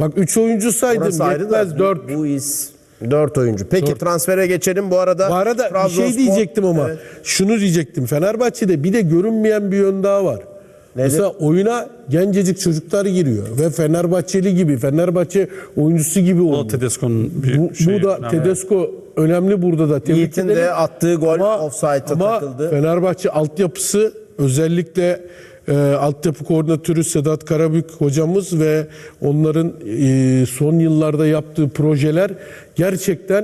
Bak 3 oyuncu saydım Orası yetmez da 4. bu iz 4 oyuncu. Peki transfere geçelim bu arada. Bu arada bir Trabzonspor- şey diyecektim ama. Evet. Şunu diyecektim. Fenerbahçe'de bir de görünmeyen bir yön daha var. Mesela oyuna gencecik çocuklar giriyor ve Fenerbahçeli gibi, Fenerbahçe oyuncusu gibi O oynuyor. da Tedesco'nun bir Bu, şeyi. bu da önemli. Tedesco önemli burada da. Yiğit'in de attığı gol Ama- offside'a ama takıldı. Fenerbahçe altyapısı özellikle e, altyapı koordinatörü Sedat Karabük hocamız ve onların e, son yıllarda yaptığı projeler gerçekten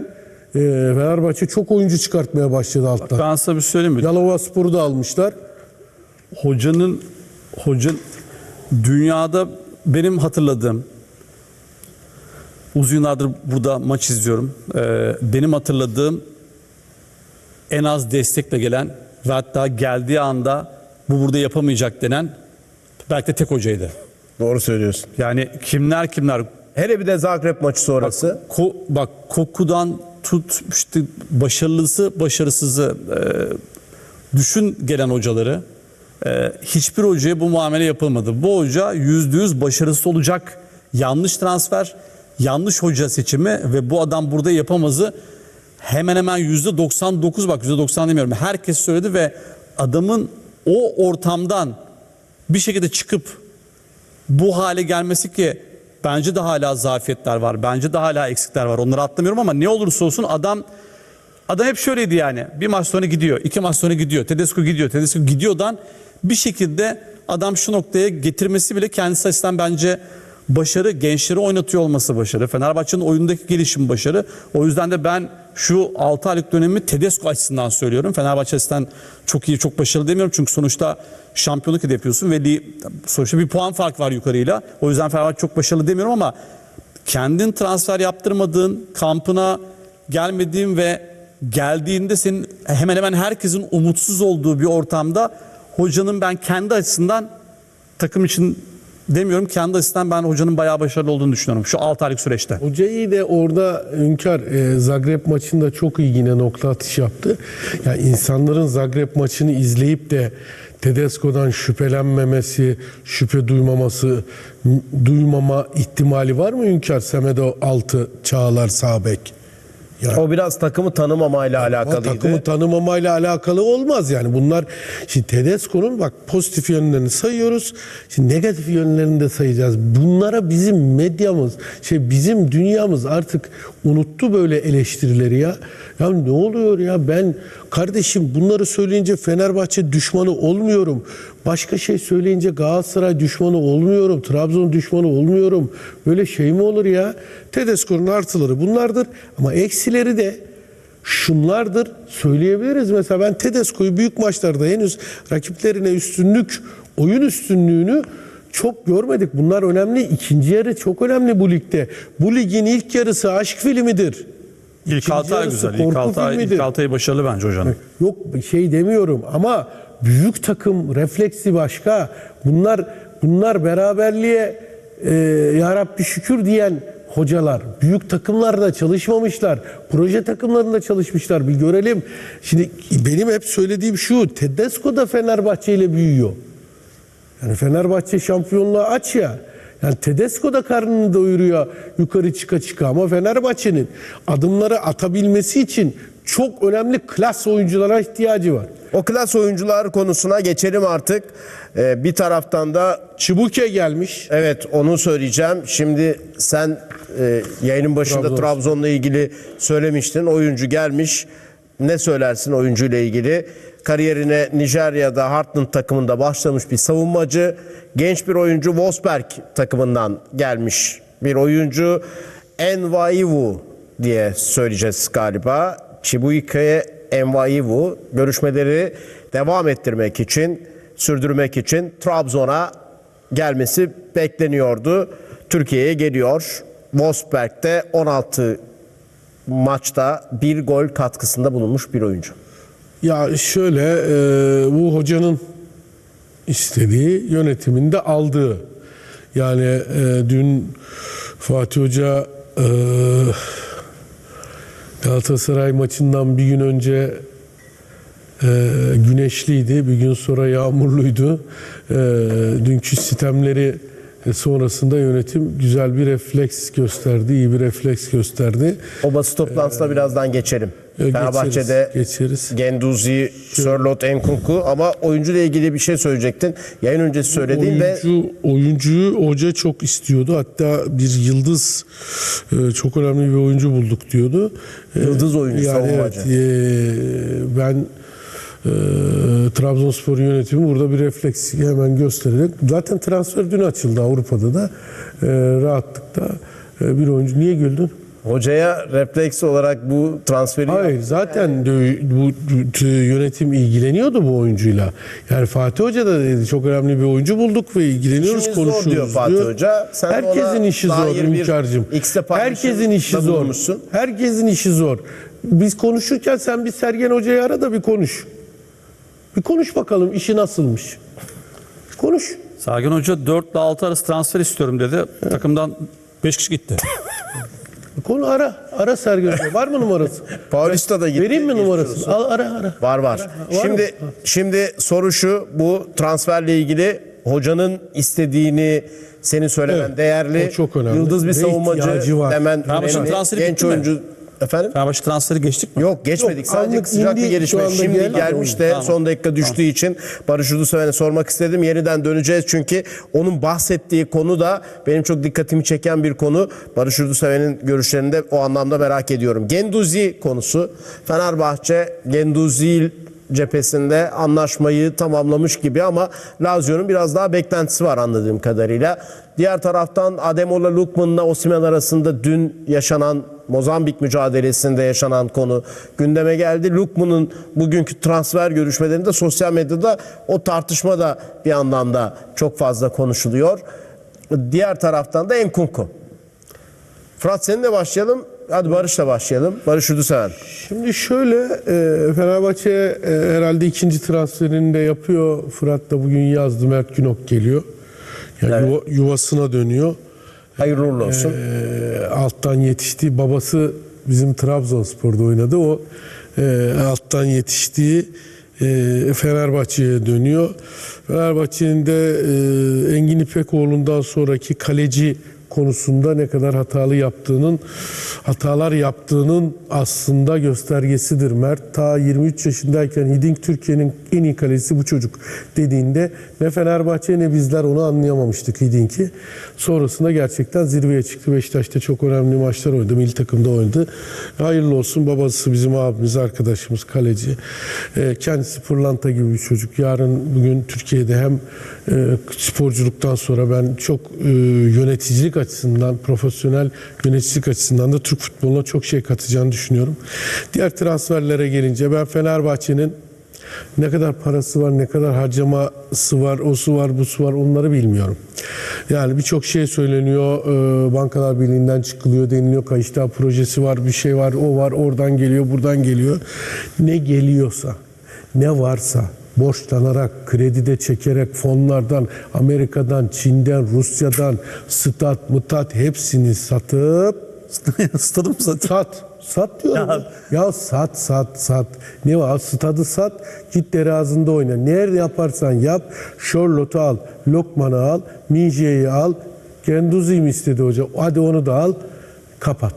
e, Fenerbahçe çok oyuncu çıkartmaya başladı alttan. Ben sana bir söyleyeyim mi? Yalova Spor'u da almışlar. Hocanın hoca dünyada benim hatırladığım uzun yıllardır burada maç izliyorum. Ee, benim hatırladığım en az destekle gelen ve hatta geldiği anda bu burada yapamayacak denen belki de tek hocaydı. Doğru söylüyorsun. Yani kimler kimler Hele bir de Zagreb maçı sonrası. Ko, bak kokudan tut işte başarılısı başarısızı e, düşün gelen hocaları e, hiçbir hocaya bu muamele yapılmadı. Bu hoca yüzde yüz başarısız olacak. Yanlış transfer, yanlış hoca seçimi ve bu adam burada yapamazı hemen hemen yüzde 99 bak yüzde 90 demiyorum. Herkes söyledi ve adamın o ortamdan bir şekilde çıkıp bu hale gelmesi ki bence de hala zafiyetler var. Bence de hala eksikler var. Onları atlamıyorum ama ne olursa olsun adam adam hep şöyleydi yani. Bir maç sonra gidiyor, iki maç sonra gidiyor. Tedesco gidiyor, Tedesco gidiyordan bir şekilde adam şu noktaya getirmesi bile kendisi açısından bence başarı, gençleri oynatıyor olması başarı. Fenerbahçe'nin oyundaki gelişim başarı. O yüzden de ben şu 6 aylık dönemi Tedesco açısından söylüyorum. Fenerbahçe açısından çok iyi, çok başarılı demiyorum. Çünkü sonuçta şampiyonluk yapıyorsun ve sonuçta bir puan fark var yukarıyla. O yüzden Fenerbahçe çok başarılı demiyorum ama kendin transfer yaptırmadığın, kampına gelmediğin ve geldiğinde senin hemen hemen herkesin umutsuz olduğu bir ortamda hocanın ben kendi açısından takım için demiyorum kendi açısından ben hocanın bayağı başarılı olduğunu düşünüyorum şu 6 aylık süreçte. Hoca iyi de orada Hünkar e, Zagreb maçında çok iyi yine nokta atış yaptı. Yani insanların Zagreb maçını izleyip de Tedesco'dan şüphelenmemesi, şüphe duymaması, duymama ihtimali var mı Hünkar? Semedo 6 Çağlar Sabek. Yani O biraz takımı tanımamayla ama alakalıydı. takımı tanımamayla alakalı olmaz yani. Bunlar şimdi Tedesco'nun bak pozitif yönlerini sayıyoruz. Şimdi negatif yönlerini de sayacağız. Bunlara bizim medyamız, şey bizim dünyamız artık unuttu böyle eleştirileri ya. Ya ne oluyor ya ben kardeşim bunları söyleyince Fenerbahçe düşmanı olmuyorum. Başka şey söyleyince Galatasaray düşmanı olmuyorum. Trabzon düşmanı olmuyorum. Böyle şey mi olur ya? Tedesco'nun artıları bunlardır ama eksileri de şunlardır söyleyebiliriz. Mesela ben Tedesco'yu büyük maçlarda henüz rakiplerine üstünlük, oyun üstünlüğünü çok görmedik. Bunlar önemli. İkinci yarı çok önemli bu ligde. Bu ligin ilk yarısı aşk filmidir. İlk İkinci 6 ay yarısı güzel. İlk 6 ay, ilk 6 ay başarılı bence hocanın. Yok şey demiyorum ama büyük takım refleksi başka. Bunlar bunlar beraberliğe e, ya Rabbi şükür diyen hocalar. Büyük takımlarda çalışmamışlar. Proje takımlarında çalışmışlar. Bir görelim. Şimdi benim hep söylediğim şu. Tedesco da Fenerbahçe ile büyüyor. Yani Fenerbahçe şampiyonluğa aç ya. Yani Tedesco da karnını doyuruyor yukarı çıka çıka ama Fenerbahçe'nin adımları atabilmesi için çok önemli klas oyunculara ihtiyacı var. O klas oyuncular konusuna geçelim artık. Ee, bir taraftan da Çibuke gelmiş. evet onu söyleyeceğim. Şimdi sen e, yayının başında Trabzon. Trabzon'la ilgili söylemiştin. Oyuncu gelmiş. Ne söylersin oyuncuyla ilgili? Kariyerine Nijerya'da Heartland takımında başlamış bir savunmacı. Genç bir oyuncu Wolfsberg takımından gelmiş bir oyuncu. Envaivu diye söyleyeceğiz galiba. Chibuike Envaivu görüşmeleri devam ettirmek için, sürdürmek için Trabzon'a gelmesi bekleniyordu. Türkiye'ye geliyor. Wolfsberg'de 16 maçta bir gol katkısında bulunmuş bir oyuncu. Ya şöyle e, bu hocanın istediği yönetiminde aldığı. Yani e, dün Fatih Hoca e, Galatasaray maçından bir gün önce e, güneşliydi, bir gün sonra yağmurluydu. E, dünkü sistemleri sonrasında yönetim güzel bir refleks gösterdi, iyi bir refleks gösterdi. O basın toplantısına birazdan geçelim. E, Fenerbahçe'de geçeriz. Genduzi, Sörlot, Enkunku ama oyuncuyla ilgili bir şey söyleyecektin. Yayın öncesi söylediğin ve oyuncu, oyuncuyu hoca çok istiyordu. Hatta bir yıldız e, çok önemli bir oyuncu bulduk diyordu. E, Yıldız oyuncu, yani savunmacı. evet, e, ben e, Trabzonspor yönetimi burada bir refleks hemen göstererek zaten transfer dün açıldı Avrupa'da da e, rahatlıkla e, bir oyuncu. Niye güldün? Hocaya refleks olarak bu transferi Hayır zaten de- bu yönetim ilgileniyordu bu oyuncuyla. Yani Fatih Hoca da dedi çok önemli bir oyuncu bulduk ve ilgileniyoruz İşimiz zor konuşuyoruz diyor Fatih Hoca. Sen Herkesin ona işi zor Hünkâr'cığım. Herkesin işi zor. Herkesin işi zor. Biz konuşurken sen bir Sergen Hoca'yı ara da bir konuş. Bir konuş bakalım işi nasılmış. Konuş. Sergen Hoca 4 ile 6 arası transfer istiyorum dedi. Takımdan 5 kişi gitti. Konu ara. Ara Sergen Hoca. Var mı numarası? Paulista da gitti. Vereyim mi numarasını? Al ara ara. Var var. Var şimdi mı? şimdi soru şu bu transferle ilgili hocanın istediğini senin söylemen Evet, değerli. o çok önemli. Yıldız bir Ve savunmacı var. demen önemli. transferi Genç bitti mi? Efendim? Fenerbahçe transferi geçtik mi? Yok geçmedik. Yok, Sadece anlık sıcak bir indi, gelişme. şu anda Şimdi geldi. gelmiş de Tamam. son dakika düştüğü için Barış Uluseven'e sormak istedim. Yeniden döneceğiz çünkü onun bahsettiği konu da benim çok dikkatimi çeken bir konu. Barış Uluseven'in görüşlerini de o anlamda merak ediyorum. Genduzi konusu. Fenerbahçe Genduzi cephesinde anlaşmayı tamamlamış gibi ama Lazio'nun biraz daha beklentisi var anladığım kadarıyla. Diğer taraftan Ademola Lukman'la Osimhen arasında dün yaşanan Mozambik mücadelesinde yaşanan konu gündeme geldi. Lukman'ın bugünkü transfer görüşmelerinde sosyal medyada o tartışma da bir anlamda çok fazla konuşuluyor. Diğer taraftan da Enkunku. Fırat seninle başlayalım. Hadi Barış'la başlayalım. Barış Uluseven. Şimdi şöyle e, Fenerbahçe e, herhalde ikinci transferini de yapıyor. Fırat da bugün yazdı. Mert Günok geliyor. Yani Evet. yuva- yuvasına dönüyor. Hayırlı uğurlu olsun. E, alttan yetiştiği babası bizim Trabzonspor'da oynadı. O e, alttan yetiştiği e, Fenerbahçe'ye dönüyor. Fenerbahçe'nin de e, Engin İpekoğlu'ndan sonraki kaleci konusunda ne kadar hatalı yaptığının hatalar yaptığının aslında göstergesidir. Mert ta 23 yaşındayken Hiding Türkiye'nin en iyi kalecisi bu çocuk dediğinde ne Fenerbahçe ne bizler onu anlayamamıştık Hiding'i. Sonrasında gerçekten zirveye çıktı. Beşiktaş'ta çok önemli maçlar oynadı. Milli takımda oynadı. Hayırlı olsun babası bizim abimiz, arkadaşımız, kaleci. Ee, kendisi pırlanta gibi bir çocuk. Yarın bugün Türkiye'de hem sporculuktan sonra ben çok e, yöneticilik açısından, profesyonel yöneticilik açısından da Türk futboluna çok şey katacağını düşünüyorum. Diğer transferlere gelince ben Fenerbahçe'nin ne kadar parası var, ne kadar harcaması var, o su var, bu su var onları bilmiyorum. Yani birçok şey söyleniyor, e, Bankalar Birliği'nden çıkılıyor deniliyor, Kayıştağ projesi var, bir şey var, o var, oradan geliyor, buradan geliyor. Ne geliyorsa, ne varsa borçlanarak, kredide çekerek fonlardan, Amerika'dan, Çin'den, Rusya'dan, stat, mutat hepsini satıp Stadım zaten. Sat. Sat diyorum. Ya, ya sat sat sat. Ne var? Stadı sat. Git derazında oyna. Nerede yaparsan yap. Charlotte'u al. Lokman'ı al. Minje'yi al. Genduzi'yi mi istedi hoca? Hadi onu da al. Kapat.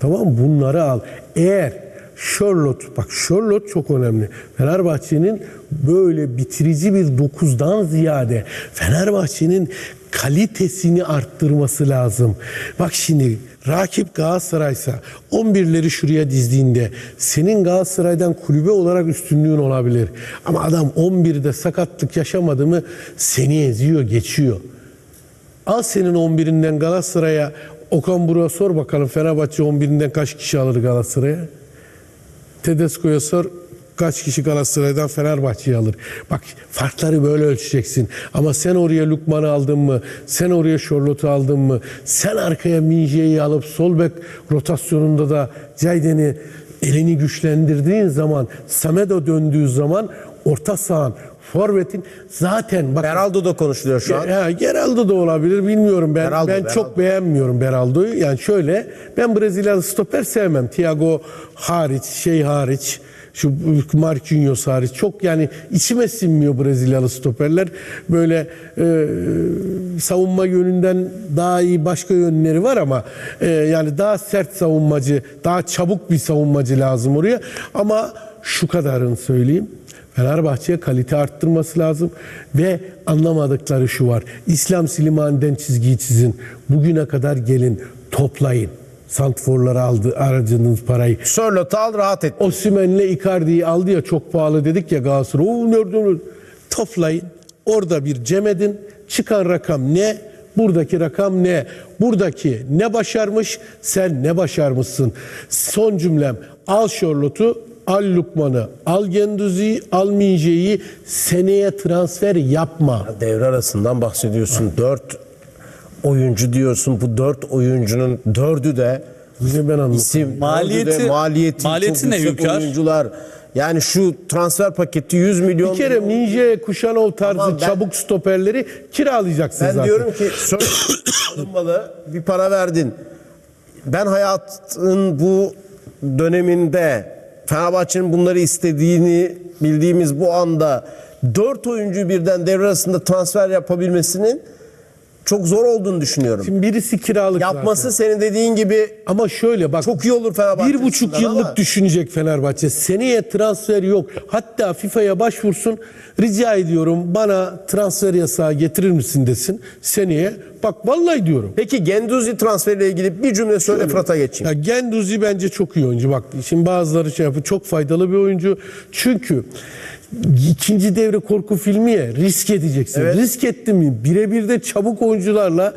Tamam mı? Bunları al. Eğer Charlotte, bak Charlotte çok önemli. Fenerbahçe'nin böyle bitirici bir dokuzdan ziyade Fenerbahçe'nin kalitesini arttırması lazım. Bak şimdi rakip Galatasaray'sa 11'leri şuraya dizdiğinde senin Galatasaray'dan kulübe olarak üstünlüğün olabilir. Ama adam 11'de sakatlık yaşamadı mı seni eziyor, geçiyor. Al senin 11'inden Galatasaray'a Okan Buruk'a sor bakalım Fenerbahçe 11'inden kaç kişi alır Galatasaray'a? Tedesco'ya sor kaç kişi Galatasaray'dan Fenerbahçe'yi alır. Bak farkları böyle ölçeceksin. Ama sen oraya Lukman'ı aldın mı? Sen oraya Charlotte'u aldın mı? Sen arkaya Minje'yi alıp sol bek rotasyonunda da Cayden'i elini güçlendirdiğin zaman Samedo döndüğü zaman orta sahan Forvet'in zaten bak Beraldo da konuşuluyor şu an. ya, Geraldo da olabilir bilmiyorum ben Beraldo, ben Beraldo. çok beğenmiyorum Beraldo'yu. Yani şöyle ben Brezilyalı stoper sevmem. Thiago hariç, şey hariç Şu Marquinhos hariç çok yani içime sinmiyor Brezilyalı stoperler. Böyle e, savunma yönünden daha iyi başka yönleri var ama e, yani daha sert savunmacı, daha çabuk bir savunmacı lazım oraya. Ama şu kadarını söyleyeyim. Fenerbahçe'ye kalite arttırması lazım ve anlamadıkları şu var. İslam Slimani'den çizgiyi çizin. Bugüne kadar gelin, toplayın. Santforlara aldı aracınız parayı. Sörlot'u al rahat et. Osimhen'le Icardi'yi aldı ya çok pahalı dedik ya Galatasaray. Oo nereden Toplayın. Orada bir cem edin. Çıkan rakam ne? Buradaki rakam ne? Buradaki ne başarmış? Sen ne başarmışsın? Son cümlem. Al Charlotte'u, al Lukman'ı, al Genduzi'yi, al Minje'yi. Seneye transfer yapma. Devre arasından bahsediyorsun. Dört oyuncu diyorsun. Bu dört oyuncunun dördü de Bize ben anladım. isim, Maliyeti- dördü de maliyeti, maliyeti çok ne yüksek Hünkar? oyuncular. Yani şu transfer paketi 100 milyon. Bir kere Minje, Kuşanov tarzı Tamam, ben- çabuk stoperleri kiralayacaksın Ben zaten. diyorum ki Sörlot alınmalı. Bir para verdin. Ben hayatın bu döneminde Fenerbahçe'nin bunları istediğini bildiğimiz bu anda dört oyuncu birden devre arasında transfer yapabilmesinin çok zor olduğunu düşünüyorum. Şimdi birisi kiralık Yapması zaten. senin dediğin gibi Ama şöyle bak. çok iyi olur Fenerbahçe Bir buçuk yıllık ama düşünecek Fenerbahçe. Seneye transfer yok. Hatta FIFA'ya başvursun. Rica ediyorum bana transfer yasağı getirir misin desin. Seneye. Bak vallahi diyorum. Peki Genduzi transferiyle ilgili bir cümle söyle Fırat'a geçeyim. Ya Genduzi bence çok iyi oyuncu. Bak şimdi bazıları şey yapıyor. Çok faydalı bir oyuncu. Çünkü ikinci devre korku filmi ya risk edeceksin. Evet. Risk ettin mi birebir de çabuk oyuncularla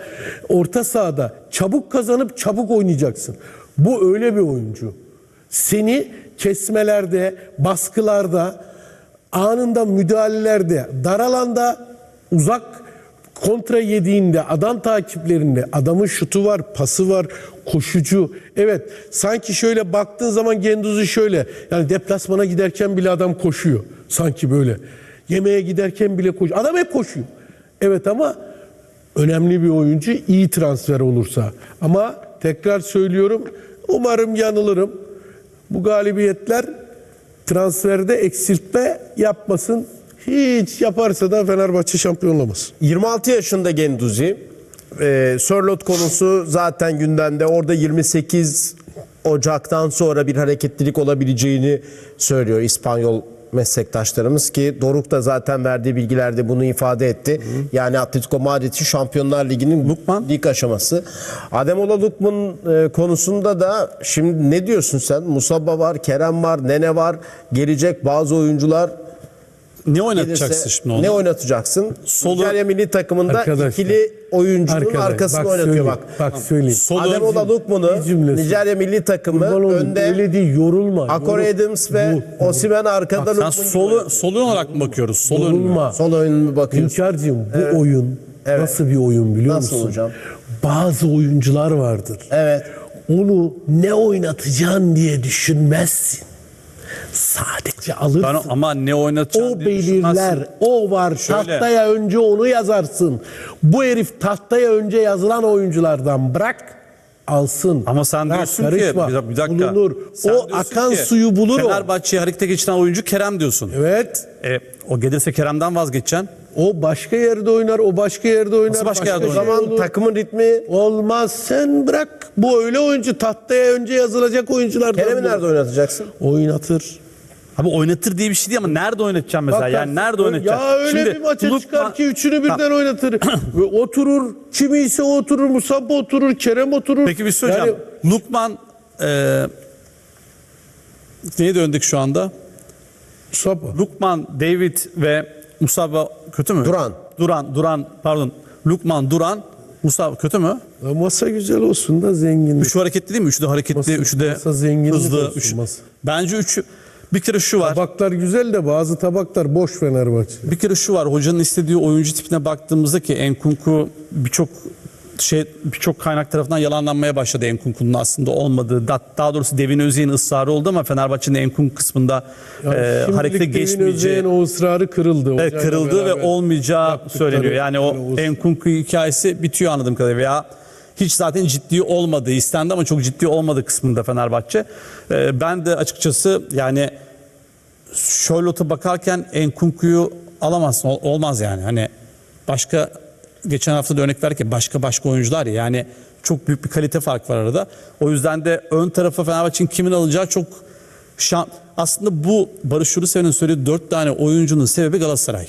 orta sahada çabuk kazanıp çabuk oynayacaksın. Bu öyle bir oyuncu. Seni kesmelerde, baskılarda, anında müdahalelerde, dar alanda, uzak kontra yediğinde, adam takiplerinde adamın şutu var, pası var, koşucu. Evet sanki şöyle baktığın zaman Genduzi şöyle. Yani deplasmana giderken bile adam koşuyor. Sanki böyle. Yemeğe giderken bile koşuyor. Adam hep koşuyor. Evet ama önemli bir oyuncu iyi transfer olursa. Ama tekrar söylüyorum umarım yanılırım. Bu galibiyetler transferde eksiltme yapmasın. Hiç yaparsa da Fenerbahçe şampiyon olamaz. 26 yaşında Genduzi. Ee, Sörlot konusu zaten gündemde. Orada 28 Ocak'tan sonra bir hareketlilik olabileceğini söylüyor İspanyol meslektaşlarımız ki Doruk da zaten verdiği bilgilerde bunu ifade etti. Yani Atletico Madrid'in Şampiyonlar Ligi'nin Lukman. lig aşaması. Ademola Lukman e, konusunda da şimdi ne diyorsun sen? Musabba var, Kerem var, Nene var. Gelecek bazı oyuncular Ne oynatacaksın gelirse şimdi onu? ne oynatacaksın? Solu- Nijerya milli takımında Arkadaşlar. ikili oyuncunun Arkadaş, arkasını bak oynatıyor söyleyeyim, bak. Bak söyleyeyim. Sol Ademola Lukman'ı Bir cümlesi. Nijerya milli takımı olayım, önde öyle değil yorulma. Yorul- Adams ve Osimhen arkada Sen Lukman. solu, solu olarak mı bakıyoruz? Sol ön mü? Yorulma. Sol bakıyorsun. Hünkârcığım bu oyun Evet. nasıl bir oyun biliyor Nasıl musun? hocam? Bazı oyuncular vardır. Evet. Onu ne oynatacaksın diye düşünmezsin. Sadece alırsın. Ben, ama ne oynatacağını o belirler. O var. Şöyle. Tahtaya önce onu yazarsın. Bu herif tahtaya önce yazılan oyunculardan bırak alsın. Ama sen Bırak, diyorsun karışma. ki bir, dakika. Bulunur. Sen o akan ki, suyu bulur o. Fenerbahçe'yi harekete geçiren oyuncu Kerem diyorsun. Evet. E, o gelirse Kerem'den vazgeçeceksin. O başka yerde oynar, o başka yerde oynar. Nasıl başka yerde O şey oynar? zaman olur. takımın ritmi Olmaz sen bırak. Bu öyle oyuncu tahtaya önce yazılacak oyunculardan. Kerem'i nerede oynatacaksın? Oynatır. Abi oynatır diye bir şey değil ama nerede oynatacağım mesela? Bakarsın. yani nerede oynatacaksın? Ya öyle Şimdi bir maça Lukman- çıkar ki üçünü birden oynatır. Ve oturur. Kimi ise oturur. Musabba oturur. Kerem oturur. Peki bir şey söyleyeceğim. Lukman e, neye döndük şu anda? Musabba. Lukman, David ve Musabba kötü mü? Duran. Duran, Duran pardon. Lukman, Duran, Musabba kötü mü? Ya Masa güzel olsun da zengin. Üçü hareketli değil mi? Üçü de hareketli, Masa- üçü de masa hızlı. olsun, Üçü, masa. bence üçü. Bir kere şu var. Tabaklar güzel de bazı tabaklar boş Fenerbahçe. Bir kere şu var. Hocanın istediği oyuncu tipine baktığımızda ki Enkunku birçok şey birçok kaynak tarafından yalanlanmaya başladı Enkunku'nun aslında olmadığı. Da- Daha doğrusu Devin Özyeğin ısrarı oldu ama Fenerbahçe'nin Enkunku kısmında e, harekete Devin geçmeyeceği Özyeğin o ısrarı kırıldı. Evet, kırıldı ve olmayacağı söyleniyor. Yani o. Enkunku hikayesi bitiyor anladığım kadarıyla veya hiç zaten ciddi olmadı. istendi ama çok ciddi olmadı kısmında Fenerbahçe. Ee, ben de açıkçası yani Charlotte'a bakarken Enkunku'yu alamazsın. Ol- Olmaz yani. Hani başka geçen hafta da örnek ver ki başka başka oyuncular ya yani çok büyük bir kalite fark var arada. O yüzden de ön tarafa Fenerbahçe'nin kimin alacağı çok şan. Aslında bu Barış Şuruseven'in söylediği dört tane oyuncunun sebebi Galatasaray.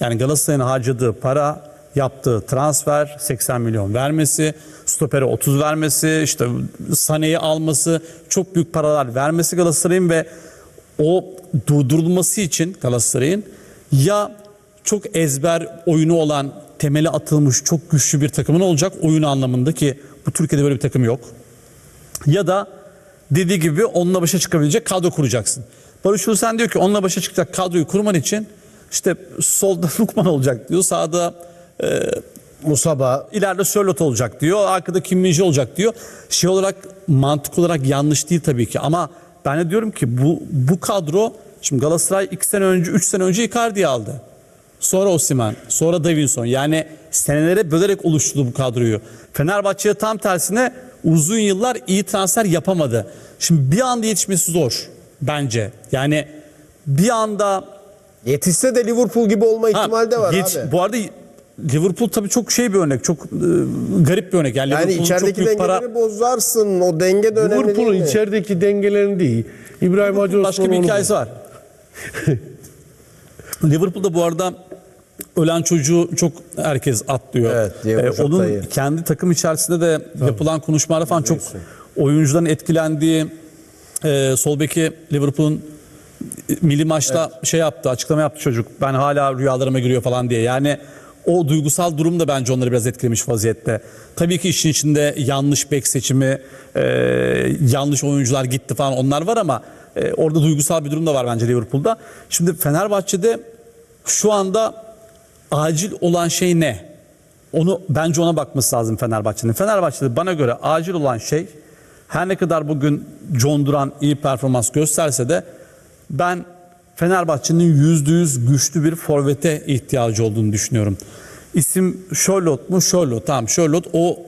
Yani Galatasaray'ın harcadığı para, yaptığı transfer, 80 milyon vermesi, stopere 30 vermesi, işte Sané'yi alması, çok büyük paralar vermesi Galatasaray'ın ve o durdurulması için Galatasaray'ın ya çok ezber oyunu olan, temeli atılmış çok güçlü bir takımın olacak oyun anlamında ki bu Türkiye'de böyle bir takım yok ya da dediği gibi onunla başa çıkabilecek kadro kuracaksın. Barış Hulusen diyor ki onunla başa çıkacak kadroyu kurman için işte solda Lukman olacak diyor. Sağda Musaba ileride Sörlot olacak diyor. Arkada Kim Min-jae olacak diyor. Şey olarak mantık olarak yanlış değil tabii ki ama ben de diyorum ki bu bu kadro şimdi Galatasaray 2 sene önce 3 sene önce Icardi'yi aldı. Sonra Osimhen, sonra Davinson. Yani senelere bölerek oluşturdu bu kadroyu. Fenerbahçe'ye tam tersine uzun yıllar iyi transfer yapamadı. Şimdi bir anda yetişmesi zor bence. Yani bir anda yetişse de Liverpool gibi olma ihtimali de var abi. Bu arada Liverpool tabii çok şey bir örnek. Çok e, garip bir örnek. Yani, Yani içerideki dengeleri para bozarsın. O denge de önemli Liverpool'un içerideki dengelerini değil. İbrahim Hacı Osman başka bir hikayesi var. Liverpool'da bu arada ölen çocuğu çok herkes atlıyor. Evet, Ee, onun Jota'yı. kendi takım içerisinde de yapılan konuşmalar falan çok oyuncuların etkilendiği e, sol beki Liverpool'un milli maçta şey yaptı, açıklama yaptı çocuk. Ben hala rüyalarıma giriyor falan diye. Yani o duygusal durum da bence onları biraz etkilemiş vaziyette. Tabii ki işin içinde yanlış bek seçimi, e, yanlış oyuncular gitti falan onlar var ama e, orada duygusal bir durum da var bence Liverpool'da. Şimdi Fenerbahçe'de şu anda acil olan şey ne? Onu bence ona bakması lazım Fenerbahçe'nin. Fenerbahçe'de bana göre acil olan şey her ne kadar bugün John Duran iyi performans gösterse de ben Fenerbahçe'nin %100 güçlü bir forvete ihtiyacı olduğunu düşünüyorum. İsim Charlotte mu? Charlotte. Tamam Charlotte o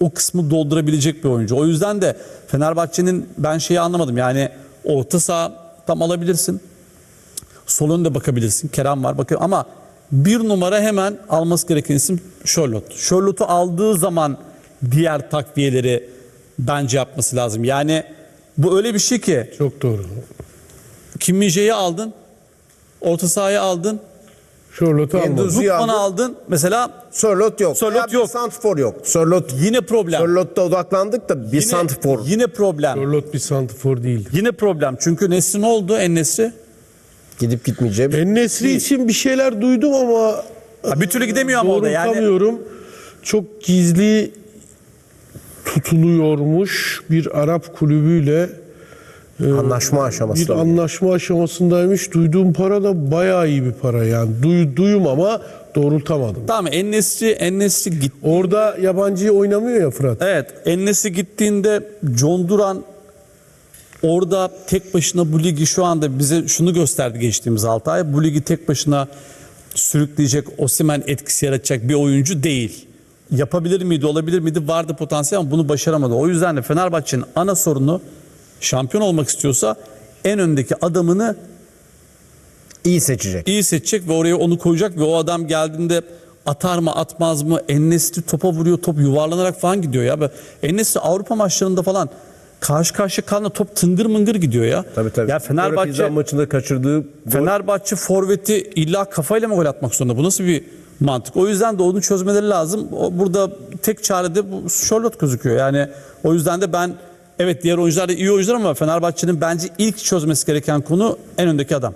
o kısmı doldurabilecek bir oyuncu. O yüzden de Fenerbahçe'nin ben şeyi anlamadım. Yani orta saha tam alabilirsin. Sol önde bakabilirsin. Kerem var bakın ama bir numara hemen alması gereken isim Charlotte. Charlotte'u aldığı zaman diğer takviyeleri bence yapması lazım. Yani bu öyle bir şey ki Çok doğru. Kim Min-jae'yi aldın, orta sahayı aldın, Charlotte'u almadı. Lukman'ı aldın. aldın. Mesela Sörlot yok. Sörloth Ya bir yok. Santfor yok. Sörlot yine problem. Sörlot'ta odaklandık da bir Yine, Santfor. yine problem. Charlotte bir santifor değil. Yine problem. Çünkü Nesri ne oldu en Nesri? Gidip gitmeyeceği. En Nesri için bir şeyler duydum ama Ha, bir türlü gidemiyor ama orada yani. Doğrultamıyorum. Çok gizli tutuluyormuş bir Arap kulübüyle Anlaşma aşaması. bir anlaşma aşamasındaymış. Duyduğum para da bayağı iyi bir para yani. Duy, duyum ama doğrultamadım. Tamam en Nesri, en Nesri gitti. Orada yabancı oynamıyor ya Fırat. Evet, Ennesi gittiğinde John Duran orada tek başına bu ligi şu anda bize şunu gösterdi geçtiğimiz 6 ay. Bu ligi tek başına sürükleyecek, Osimhen etkisi yaratacak bir oyuncu değil. Yapabilir miydi, olabilir miydi? Vardı potansiyel ama bunu başaramadı. O yüzden de Fenerbahçe'nin ana sorunu şampiyon olmak istiyorsa en öndeki adamını İyi seçecek. iyi seçecek ve oraya onu koyacak ve o adam geldiğinde atar mı atmaz mı Ennesli topa vuruyor top yuvarlanarak falan gidiyor ya. Ennesli Avrupa maçlarında falan karşı karşıya kalan top tıngır mıngır gidiyor ya. Tabii tabii. Ya Fenerbahçe Partizan maçında kaçırdığı gol. Fenerbahçe forveti illa kafayla mı gol atmak zorunda? Bu nasıl bir mantık? O yüzden de onu çözmeleri lazım. O, burada tek çare de bu Charlotte gözüküyor. Yani o yüzden de ben evet diğer oyuncular da iyi oyuncular ama Fenerbahçe'nin bence ilk çözmesi gereken konu en öndeki adam.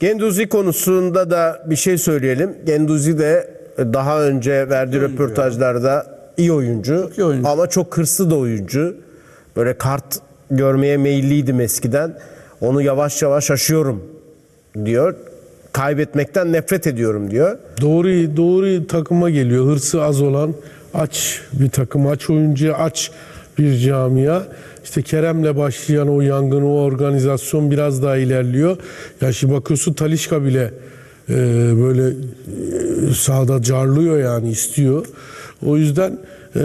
Genduzi konusunda da bir şey söyleyelim. Genduzi de daha önce verdiği röportajlarda iyi oyuncu, iyi oyuncu. ama çok hırslı da oyuncu. Böyle kart görmeye meyilliydim eskiden. Onu yavaş yavaş aşıyorum diyor. Kaybetmekten nefret ediyorum diyor. Doğru doğru takıma geliyor. Hırsı az olan aç bir takım, aç oyuncu, aç bir camia. İşte Kerem'le başlayan o yangın, o organizasyon biraz daha ilerliyor. Ya şimdi bakıyorsun Talişka bile e, böyle e, sahada carlıyor yani istiyor. O yüzden e,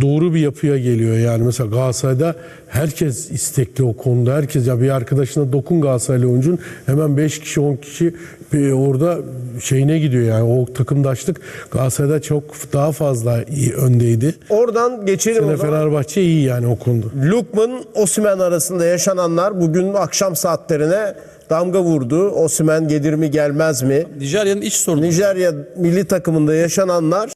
doğru bir yapıya geliyor. Yani mesela Galatasaray'da herkes istekli o konuda. Herkes ya bir arkadaşına dokun Galatasaraylı oyuncun hemen 5 kişi 10 kişi bir orada şeyine gidiyor yani o takımdaşlık Galatasaray'da çok daha fazla iyi öndeydi. Oradan geçelim Sene o zaman. Fenerbahçe iyi yani o konuda. Lukman Osimen arasında yaşananlar bugün akşam saatlerine damga vurdu. Osimen gelir mi gelmez mi? Nijerya'nın iç sorunu. Nijerya milli takımında yaşananlar